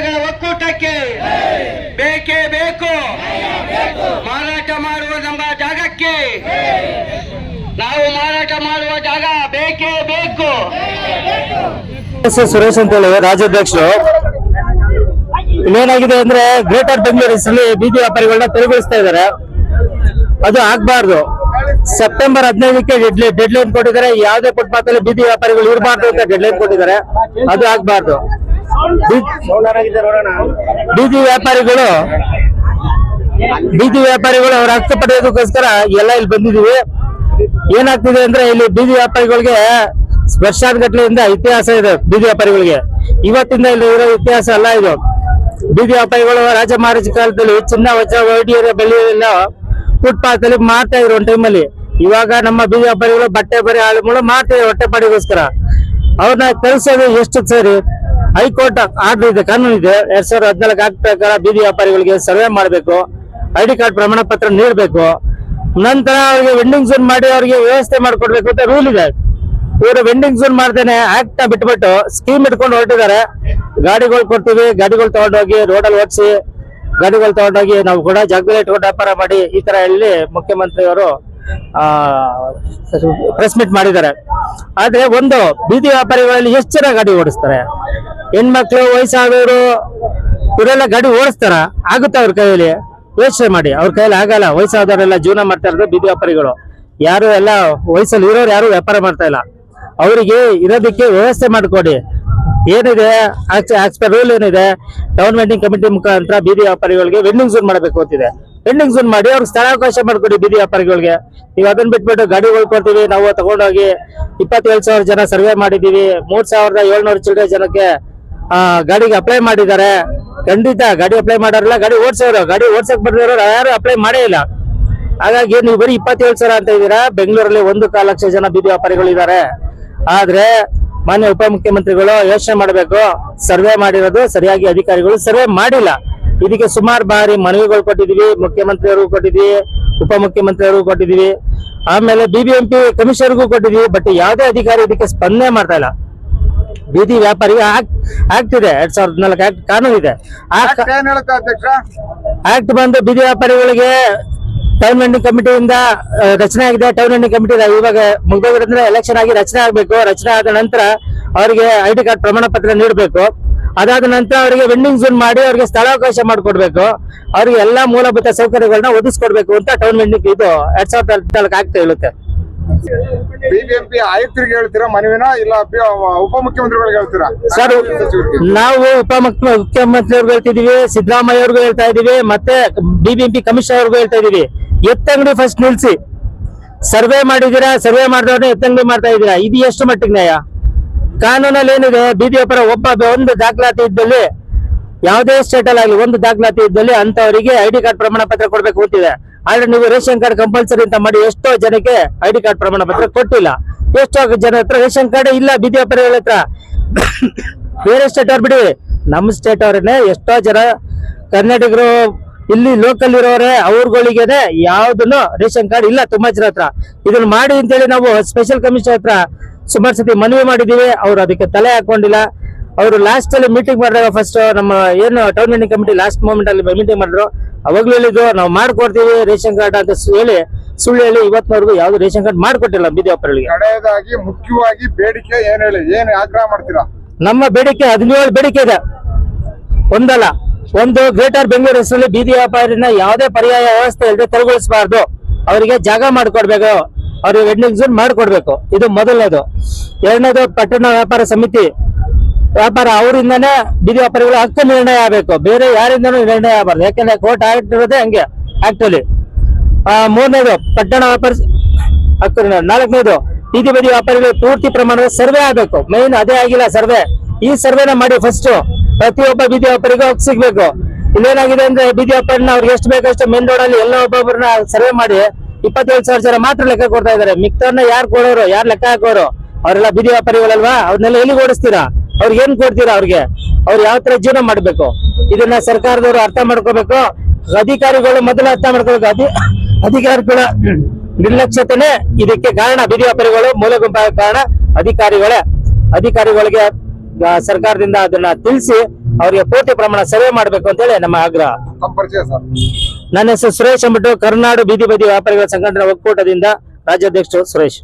ಜಾಗಕ್ಕೆ ಬೇಕೇ ಬೇಕು. ಮಾರಾಟ ಮಾಡುವ ನಮ್ಮ ಜಾಗಕ್ಕೆ ನಾವು ಮಾರಾಟ ಮಾಡುವ ಜಾಗ ಬೇಕೇ ಬೇಕು. ಸುರೇಶ್ ಅಂತ ಹೇಳಿ ರಾಜ್ಯಾಧ್ಯಕ್ಷರು. ಇನ್ನೇನಾಗಿದೆ ಅಂದ್ರೆ ಗ್ರೇಟರ್ ಬೆಂಗಳೂರು ಹೆಸರಲ್ಲಿ ಬೀದಿ ವ್ಯಾಪಾರಿಗಳನ್ನ ತೆರವುಗೊಳಿಸ್ತಾ ಇದ್ದಾರೆ. ಅದು ಆಗ್ಬಾರ್ದು. ಸೆಪ್ಟೆಂಬರ್ ಹದಿನೈದಕ್ಕೆ ಡೆಡ್ ಲೈನ್ ಕೊಟ್ಟಿದ್ದಾರೆ. ಯಾವುದೇ ಫುಟ್ಪಾತ್ ಅಲ್ಲಿ ಬೀದಿ ವ್ಯಾಪಾರಿಗಳು ಇರಬಾರ್ದು ಅಂತ ಡೆಡ್ ಲೈನ್ ಕೊಟ್ಟಿದ್ದಾರೆ. ಅದು ಆಗ್ಬಾರ್ದು. ಬೀದಿ ವ್ಯಾಪಾರಿಗಳು ಬೀದಿ ವ್ಯಾಪಾರಿಗಳು ಹಕ್ಕು ಪಡೆಯೋದಕ್ಕೋಸ್ಕರ ಎಲ್ಲ ಇಲ್ಲಿ ಬಂದಿದೀವಿ ಏನಾಗ್ತಿದೆ ಅಂದ್ರೆ ಇಲ್ಲಿ ಬೀದಿ ವ್ಯಾಪಾರಿಗಳಿಗೆ ವರ್ಷಾನುಗಟ್ಲೆಯಿಂದ ಇತಿಹಾಸ ಇದೆ ಬೀದಿ ವ್ಯಾಪಾರಿಗಳಿಗೆ. ಇವತ್ತಿಂದ ಇಲ್ಲಿ ಇರೋ ಇತಿಹಾಸ ಅಲ್ಲ ಇದು. ಬೀದಿ ವ್ಯಾಪಾರಿಗಳು ರಾಜ ಮಹಾರಾಜ ಕಾಲದಲ್ಲಿ ಚಿನ್ನ, ವಜ್ರ, ವೈಡಿಯರ ಬೆಳೆಯೆಲ್ಲ ಫುಟ್ಪಾತ್ ಅಲ್ಲಿ ಮಾರ್ತಾ ಇದ್ರು ಒಂದ್ ಟೈಮಲ್ಲಿ ಇವಾಗ ನಮ್ಮ ಬೀದಿ ವ್ಯಾಪಾರಿಗಳು ಬಟ್ಟೆ ಬರಿ ಆಳುಗಳು ಮಾರ್ತಿದ್ದಾರೆ ಹೊಟ್ಟೆ ಪಾಡಿಗೋಸ್ಕರ. ಅವ್ರನ್ನ ಕಳಿಸೋದು ಎಷ್ಟು ಸರಿ? ಹೈಕೋರ್ಟ್ ಆರ್ಡರ್ ಇದೆ, ಕಾನೂನು ಇದೆ. ಎರಡ್ ಸಾವಿರದ ಹದಿನಾಲ್ಕು ಆಕ್ಟ್ ಪ್ರಕಾರ ಬೀದಿ ವ್ಯಾಪಾರಿಗಳಿಗೆ ಸರ್ವೆ ಮಾಡಬೇಕು. ಐ ಕಾರ್ಡ್ ಪ್ರಮಾಣ ಪತ್ರ ನೀಡಬೇಕು. ನಂತರ ಅವರಿಗೆ ವೆಂಡಿಂಗ್ ಝೋನ್ ಮಾಡಿ ಅವರಿಗೆ ವ್ಯವಸ್ಥೆ ಮಾಡಿಕೊಡ್ಬೇಕು ಅಂತ ರೂಲ್ ಇದೆ. ಇವರು ವೆಂಡಿಂಗ್ ಝೋನ್ ಮಾಡ್ದೇನೆ ಆಕ್ಟ್ನ ಬಿಟ್ಬಿಟ್ಟು ಸ್ಕೀಮ್ ಇಟ್ಕೊಂಡು ಹೊರಟಿದ್ದಾರೆ. ಗಾಡಿಗಳು ಕೊಡ್ತೀವಿ, ಗಾಡಿಗಳು ತಗೊಂಡೋಗಿ ರೋಡಲ್ಲಿ ಓಡಿಸಿ, ಗಾಡಿಗಳು ತಗೊಂಡೋಗಿ ನಾವು ಕೂಡ ಜಾಗದಲ್ಲಿ ಇಟ್ಕೊಂಡು ವ್ಯಾಪಾರ ಮಾಡಿ ಈ ತರ ಹೇಳಿ ಆ ಪ್ರೆಸ್ ಮೀಟ್ ಮಾಡಿದ್ದಾರೆ. ಆದ್ರೆ ಒಂದು ಬೀದಿ ವ್ಯಾಪಾರಿಗಳಲ್ಲಿ ಎಷ್ಟು ಜನ ಗಾಡಿ ಓಡಿಸ್ತಾರೆ? ಹೆಣ್ಮಕ್ಳು ವಯಸ್ಸಾದವರು, ಇವರೆಲ್ಲ ಗಾಡಿ ಓಡಿಸ್ತಾರ, ಆಗುತ್ತೆ ಅವ್ರ ಕೈಯಲ್ಲಿ? ಯೋಚನೆ ಮಾಡಿ. ಅವ್ರ ಕೈಯಲ್ಲಿ ಆಗಲ್ಲ. ವಯಸ್ಸಾದವರೆಲ್ಲ ಜೀವನ ಮಾಡ್ತಾ ಇರೋದು ಬೀದಿ ವ್ಯಾಪಾರಿಗಳು. ಯಾರು ಎಲ್ಲ ವಯಸ್ಸಲ್ಲಿ ಇರೋರು ಯಾರು ವ್ಯಾಪಾರ ಮಾಡ್ತಾ ಇಲ್ಲ. ಅವರಿಗೆ ಇರೋದಕ್ಕೆ ವ್ಯವಸ್ಥೆ ಮಾಡಿಕೊಡಿ. ಏನಿದೆ? ರೂಲ್ ಏನಿದೆ? ಟೌನ್ ಕಮಿಟಿ ಮುಖಾಂತರ ಬೀದಿ ವ್ಯಾಪಾರಿಗಳಿಗೆ ವೆಂಡಿಂಗ್ ಝೋನ್ ಮಾಡಬೇಕು ಅಂತಿದೆ. ವೆಂಡಿಂಗ್ ಝೋನ್ ಮಾಡಿ, ಅವ್ರಿಗೆ ಸ್ಥಳಾವಕಾಶ ಮಾಡಿಕೊಡಿ ಬೀದಿ ವ್ಯಾಪಾರಿಗಳಿಗೆ. ನೀವು ಅದನ್ನ ಬಿಟ್ಬಿಟ್ಟು ಗಾಡಿಗಳು ಕೊಡ್ತೀವಿ ನಾವು ತಗೊಂಡೋಗಿ ಇಪ್ಪತ್ತೇಳು ಸಾವಿರ ಜನ ಸರ್ವೆ ಮಾಡಿದೀವಿ ಮೂರ್ ಸಾವಿರದ ಏಳ್ನೂರು ಚಿಲ್ಲರೆ ಜನಕ್ಕೆ ಗಾಡಿಗೆ ಅಪ್ಲೈ ಮಾಡಿದ್ದಾರೆ. ಖಂಡಿತ ಗಾಡಿ ಅಪ್ಲೈ ಮಾಡೋರಲ್ಲ ಗಾಡಿ ಓಡ್ಸೋರು, ಗಾಡಿ ಓಡ್ಸಕ್ ಬರ್ದಿರೋ ಯಾರು ಅಪ್ಲೈ ಮಾಡೇ ಇಲ್ಲ. ಹಾಗಾಗಿ ನೀವು ಬರೀ ಇಪ್ಪತ್ತೇಳು ಸಾವಿರ ಅಂತ ಇದ್ದೀರಾ, ಬೆಂಗಳೂರಲ್ಲಿ ಒಂದು ಕಾಲ ಲಕ್ಷ ಜನ ಬೀದಿ ವ್ಯಾಪಾರಿಗಳು ಇದ್ದಾರೆ. ಆದ್ರೆ ಮಾನ್ಯ ಉಪಮುಖ್ಯಮಂತ್ರಿಗಳು ಯೋಚನೆ ಮಾಡಬೇಕು, ಸರ್ವೆ ಮಾಡಿರೋದು ಸರಿಯಾಗಿ ಅಧಿಕಾರಿಗಳು ಸರ್ವೆ ಮಾಡಿಲ್ಲ. ಇದಕ್ಕೆ ಸುಮಾರು ಬಾರಿ ಮನವಿಗಳು ಕೊಟ್ಟಿದೀವಿ ಮುಖ್ಯಮಂತ್ರಿಯವ್ರಿಗೂ ಕೊಟ್ಟಿದೀವಿ ಉಪಮುಖ್ಯಮಂತ್ರಿಯವ್ರಿಗೂ ಕೊಟ್ಟಿದೀವಿ ಆಮೇಲೆ ಬಿಬಿಎಂಪಿ ಕಮಿಷನರ್ಗೂ ಕೊಟ್ಟಿದ್ವಿ ಬಟ್ ಯಾವುದೇ ಅಧಿಕಾರಿ ಇದಕ್ಕೆ ಸ್ಪಂದನೆ ಮಾಡ್ತಾ ಇಲ್ಲ. ಬೀದಿ ವ್ಯಾಪಾರಿಗೆ ಇದೆ ಎರಡ್ ಸಾವಿರದ ನಾಲ್ಕು ಆಕ್ಟ್ ಕಾನೂನು ಇದೆ. ಆ ಆಕ್ಟ್ ಬಂದು ಬೀದಿ ವ್ಯಾಪಾರಿಗಳಿಗೆ ಟೌನ್ ವೆಂಡಿಂಗ್ ಕಮಿಟಿಯಿಂದ ರಚನೆ ಆಗಿದೆ. ಟೌನ್ ವೆಂಡಿಂಗ್ ಕಮಿಟಿ ಇವಾಗ ಮುಗ್ದೋಗಿರೋದ್ರಿಂದ ಎಲೆಕ್ಷನ್ ಆಗಿ ರಚನೆ ಆಗಬೇಕು. ರಚನೆ ಆದ ನಂತರ ಅವರಿಗೆ ಐ ಡಿ ಕಾರ್ಡ್ ಪ್ರಮಾಣ ಪತ್ರ ನೀಡಬೇಕು. ಅದಾದ ನಂತರ ಅವರಿಗೆ ವೆಂಡಿಂಗ್ ಝೋನ್ ಮಾಡಿ ಅವರಿಗೆ ಸ್ಥಳಾವಕಾಶ ಮಾಡಿಕೊಡ್ಬೇಕು. ಅವರಿಗೆ ಎಲ್ಲಾ ಮೂಲಭೂತ ಸೌಕರ್ಯಗಳನ್ನ ಒದಗಿಸ್ಕೊಡ್ಬೇಕು ಅಂತ ಟೌನ್ ವೆಂಡಿಂಗ್ ಇದು ಎರಡ್ ಸಾವಿರದ ಹದಿನಾಲ್ಕು ಆಗ್ತಾ ಹೇಳುತ್ತೆ. ಬಿಬಿಎಂಪಿ ಆಯುಕ್ತರಿಗೆ ಹೇಳ್ತೀರಾ ಮನವಿನ ಇಲ್ಲ ಉಪಮುಖ್ಯಮಂತ್ರಿಗಳಿಗೆ ಹೇಳ್ತೀರಾ? ಸರ್ ನಾವು ಉಪ ಮುಖ್ಯ- ಮುಖ್ಯಮಂತ್ರಿಯವ್ರಿಗೂ ಹೇಳ್ತಿದೀವಿ ಸಿದ್ದರಾಮಯ್ಯ ಅವ್ರಿಗೂ ಹೇಳ್ತಾ ಇದೀವಿ ಮತ್ತೆ ಬಿಬಿಎಂಪಿ ಕಮಿಷನರ್ ಅವ್ರಿಗೂ ಹೇಳ್ತಾ ಇದೀವಿ. ಎತ್ತಂಗಡಿ ಫಸ್ಟ್ ನಿಲ್ಸಿ. ಸರ್ವೆ ಮಾಡಿದೀರಾ ಸರ್ವೆ ಮಾಡಿದವ್ರನ್ನ ಎತ್ತಂಗಡಿ ಮಾಡ್ತಾ ಇದೀರಾ? ಇದು ಎಷ್ಟು ಮಟ್ಟಿಗೆ ನ್ಯಾಯ? ಕಾನೂನಲ್ಲಿ ಏನಿದೆ ಬೀದಿ ವ್ಯಾಪಾರ ಒಬ್ಬ ಒಂದು ದಾಖಲಾತಿ ಇದ್ದಲ್ಲಿ ಯಾವುದೇ ಸ್ಟೇಟ್ ಅಲ್ಲಿ ಆಗಲಿ ಒಂದು ದಾಖಲಾತಿ ಇದ್ದಲ್ಲಿ ಅಂತವರಿಗೆ ಐ ಡಿ ಕಾರ್ಡ್ ಪ್ರಮಾಣ ಪತ್ರ ಕೊಡ್ಬೇಕು ಅಂತಿದೆ. ಆದ್ರೆ ನೀವು ರೇಷನ್ ಕಾರ್ಡ್ ಕಂಪಲ್ಸರಿ ಅಂತ ಮಾಡಿ ಎಷ್ಟೋ ಜನಕ್ಕೆ ಐ ಕಾರ್ಡ್ ಪ್ರಮಾಣ ಪತ್ರ ಕೊಟ್ಟಿಲ್ಲ. ಎಷ್ಟೋ ಜನ ಹತ್ರ ರೇಷನ್ ಕಾರ್ಡ್ ಇಲ್ಲ, ಬೀದಿ ವ್ಯಾಪಾರಿಗಳ ಹತ್ರ. ಬೇರೆ ಸ್ಟೇಟ್ ಅವ್ರು ಬಿಡಿ. ನಮ್ಮ ಸ್ಟೇಟ್ ಅವ್ರನ್ನೇ ಎಷ್ಟೋ ಜನ ಕರ್ನಾಟಕರು ಇಲ್ಲಿ ಲೋಕಲ್ ಇರೋರೆ, ಅವ್ರಗಳಿಗೆನೆ ಯಾವ್ದನ್ನು ರೇಷನ್ ಕಾರ್ಡ್ ಇಲ್ಲ ತುಂಬಾ ಜನ ಹತ್ರ. ಇದನ್ನ ಮಾಡಿ ಅಂತೇಳಿ ನಾವು ಸ್ಪೆಷಲ್ ಕಮಿಷನ್ ಹತ್ರ ಸುಮಾರು ಸತಿ ಮನವಿ ಮಾಡಿದೀವಿ ಅವ್ರು ಅದಕ್ಕೆ ತಲೆ ಹಾಕೊಂಡಿಲ್ಲ. ಅವರು ಲಾಸ್ಟ್ ಅಲ್ಲಿ ಮೀಟಿಂಗ್ ಮಾಡಿದಾಗ ಫಸ್ಟ್ ನಮ್ಮ ಏನು town meeting committee last moment ಅಲ್ಲಿ ಮೀಟಿಂಗ್ ಮಾಡಿದ್ರು. ಅವಾಗ್ಲೂ ಹೇಳಿದ್ರು ನಾವು ಮಾಡ್ಕೊಡ್ತೀವಿ ರೇಷನ್ ಕಾರ್ಡ್ ಅಂತ ಹೇಳಿ ಸುಳ್ಳು ಹೇಳಿ ಇವತ್ತಿನವರೆಗೂ ಯಾವ್ದು ರೇಷನ್ ಕಾರ್ಡ್ ಮಾಡ್ಕೊಟ್ಟಿಲ್ಲ ಬೀದಿ ವ್ಯಾಪಾರಿಗಳಿಗೆ ಕಡೆಯದಾಗಿ ಮುಖ್ಯವಾಗಿ ಬೇಡಿಕೆ ಏನ್ ಹೇಳಿ ಏನ್ ಆಗ್ರಹ ಮಾಡ್ತೀರಾ? ನಮ್ಮ ಬೇಡಿಕೆ ಹದಿನೇಳು ಬೇಡಿಕೆ ಇದೆ. ಒಂದಲ್ಲ ಒಂದು ಗ್ರೇಟರ್ ಬೆಂಗಳೂರು ಹೆಸರಲ್ಲಿ ಬೀದಿ ವ್ಯಾಪಾರಿನ ಯಾವುದೇ ಪರ್ಯಾಯ ವ್ಯವಸ್ಥೆ ಇಲ್ಲದೆ ತೆರವುಗೊಳಿಸಬಾರ್ದು. ಅವರಿಗೆ ಜಾಗ ಮಾಡಿಕೊಡ್ಬೇಕು ಅವ್ರಿಗೆ ವೆಂಡಿಂಗ್ ಝೋನ್ ಮಾಡಿಕೊಡ್ಬೇಕು. ಇದು ಮೊದಲನೇದು. ಎರಡನೇದು ಪಟ್ಟಣ ವ್ಯಾಪಾರ ಸಮಿತಿ. ವ್ಯಾಪಾರ ಅವರಿಂದನೇ ಬೀದಿ ವ್ಯಾಪಾರಿಗಳ ಹಕ್ಕು ನಿರ್ಣಯ ಆಗಬೇಕು. ಬೇರೆ ಯಾರಿಂದನೂ ನಿರ್ಣಯ ಆಗಬಾರ್ದು. ಯಾಕಂದ್ರೆ ಕೋರ್ಟ್ ಆಕ್ಟ್ ಇರೋದೇ ಹಂಗೆ ಆಕ್ಚುಲಿ ಮೂರನೇದು, ಪಟ್ಟಣ ವ್ಯಾಪಾರ ಹಕ್ಕು. ನಾಲ್ಕನೇದು ಬೀದಿ ಬದಿ ವ್ಯಾಪಾರಿಗಳು ಪೂರ್ತಿ ಪ್ರಮಾಣದ ಸರ್ವೆ ಆಗಬೇಕು. ಮೇನ್ ಅದೇ ಆಗಿಲ್ಲ ಸರ್ವೆ. ಈ ಸರ್ವೆನ ಮಾಡಿ ಫಸ್ಟ್ ಪ್ರತಿಯೊಬ್ಬ ಬೀದಿ ವ್ಯಾಪಾರಿಗೂ ಹಕ್ಕು ಸಿಗ್ಬೇಕು. ಇಲ್ಲೇನಾಗಿದೆ ಅಂದ್ರೆ ಬೀದಿ ವ್ಯಾಪಾರಿನ ಅವ್ರಿಗೆ ಎಷ್ಟು ಬೇಕಷ್ಟು ಮೇನ್ ರೋಡ್ ಅಲ್ಲಿ ಎಲ್ಲ ಒಬ್ಬೊಬ್ಬರನ್ನ ಸರ್ವೆ ಮಾಡಿ ಇಪ್ಪತ್ತೇಳು ಸಾವಿರ ಜನ ಮಾತ್ರ ಲೆಕ್ಕ ಕೊಡ್ತಾ ಇದಾರೆ ಮಿಕ್ತವ್ರನ್ನ ಯಾರು ಕೊಡೋರು, ಯಾರು ಲೆಕ್ಕ ಹಾಕೋರು? ಅವರೆಲ್ಲ ಬೀದಿ ವ್ಯಾಪಾರಿಗಳಲ್ವಾ? ಅವ್ರನ್ನೆಲ್ಲ ಎಲ್ಲಿ ಓಡಿಸ್ತೀರಾ? ಅವ್ರಿಗೆ ಏನ್ ಕೊಡ್ತೀರಾ ಅವ್ರಿಗೆ? ಅವ್ರು ಯಾವ ತರ ಜೀವನ ಮಾಡ್ಬೇಕು? ಇದನ್ನ ಸರ್ಕಾರದವರು ಅರ್ಥ ಮಾಡ್ಕೋಬೇಕು. ಅಧಿಕಾರಿಗಳು ಮೊದಲು ಅರ್ಥ ಮಾಡ್ಕೋಬೇಕು. ಅಧಿ ಅಧಿಕಾರಿಗಳ ನಿರ್ಲಕ್ಷ್ಯತೆನೆ ಇದಕ್ಕೆ ಕಾರಣ. ಬೀದಿ ವ್ಯಾಪಾರಿಗಳು ಮೂಲ ಗುಂಪಾಗ ಕಾರಣ ಅಧಿಕಾರಿಗಳೇ. ಅಧಿಕಾರಿಗಳಿಗೆ ಸರ್ಕಾರದಿಂದ ಅದನ್ನ ತಿಳಿಸಿ ಅವರಿಗೆ ಪೂರ್ತಿ ಪ್ರಮಾಣ ಸರ್ವೆ ಮಾಡ್ಬೇಕು ಅಂತ ಹೇಳಿ ನಮ್ಮ ಆಗ್ರಹ. ನನ್ನ ಹೆಸರು ಸುರೇಶ್ ಅಂಬಿಟ್ಟು ಕರ್ನಾಡು ಬೀದಿ ಬದಿ ವ್ಯಾಪಾರಿಗಳ ಸಂಘಟನೆ ಒಕ್ಕೂಟದಿಂದ ರಾಜ್ಯಾಧ್ಯಕ್ಷರು ಸುರೇಶ್.